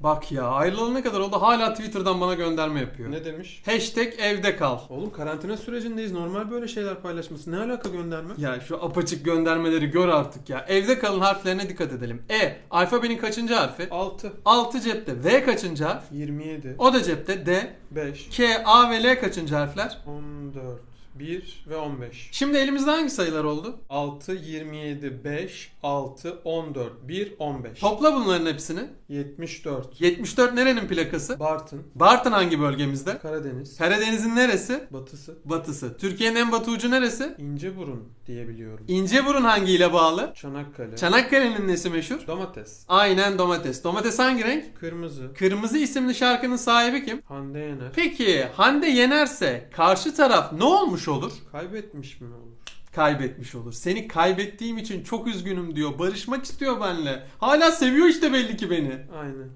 Bak ya ayrılalı ne kadar oldu hala Twitter'dan bana gönderme yapıyor. Ne demiş? Hashtag evde kal. Oğlum karantina sürecindeyiz. Normal böyle şeyler paylaşması. Ne alaka gönderme? Ya şu apaçık göndermeleri gör artık ya. Evde kalın harflerine dikkat edelim. E alfabenin kaçıncı harfi? 6, 6 cepte. V kaçıncı harf? 27, O da cepte. D. 5, K, A ve L kaçıncı harfler? 14, 1 ve 15. Şimdi elimizde hangi sayılar oldu? 6, 27, 5, 6, 14, 1, 15. Topla bunların hepsini. 74. 74 nerenin plakası? Bartın, Bartın hangi bölgemizde? Karadeniz, Karadeniz'in neresi? batısı, Batısı. Türkiye'nin en batı ucu neresi? İnceburun diye biliyorum. İnceburun hangiyle bağlı? Çanakkale, Çanakkale'nin nesi meşhur? domates, Aynen domates. Domates hangi renk? kırmızı, Kırmızı isimli şarkının sahibi kim? Hande Yener. Peki Hande yenerse karşı taraf ne olmuş olur? Kaybetmiş mi olur? Kaybetmiş olur. Seni kaybettiğim için çok üzgünüm diyor. Barışmak istiyor benimle. Hala seviyor işte belli ki beni. Aynen.